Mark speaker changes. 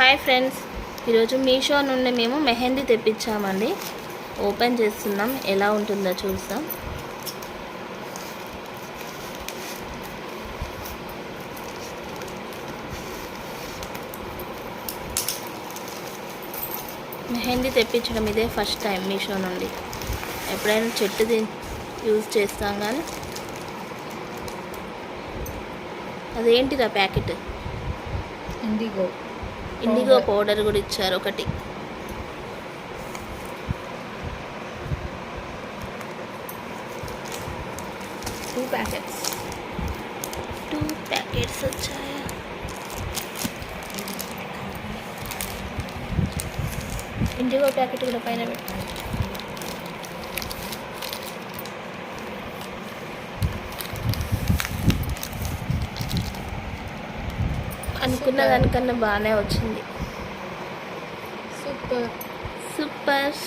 Speaker 1: Hi friends. ఈరోజు మీషో నుండి మేము మెహందీ తెప్పించామండి. ఓపెన్ చేస్తున్నాం. ఎలా ఉంటుందో చూస్తాం మెహందీ తెప్పించడం ఇదే ఫస్ట్ టైం మీషో నుండి. ఎప్పుడైనా చెట్టుది యూజ్ చేస్తాం కానీ అదేంటిదా ప్యాకెట్?
Speaker 2: ఇండిగో.
Speaker 1: ఇండిగో పౌడర్ కూడా ఇచ్చారు ఒకటి.
Speaker 2: టూ ప్యాకెట్స్
Speaker 1: టూ ప్యాకెట్స్ వచ్చాయా? ఇండిగో ప్యాకెట్ కూడా పైన పెట్టాలి అనుకున్న దానికన్నా బాగానే వచ్చింది.
Speaker 2: సూపర్.
Speaker 1: సూపర్.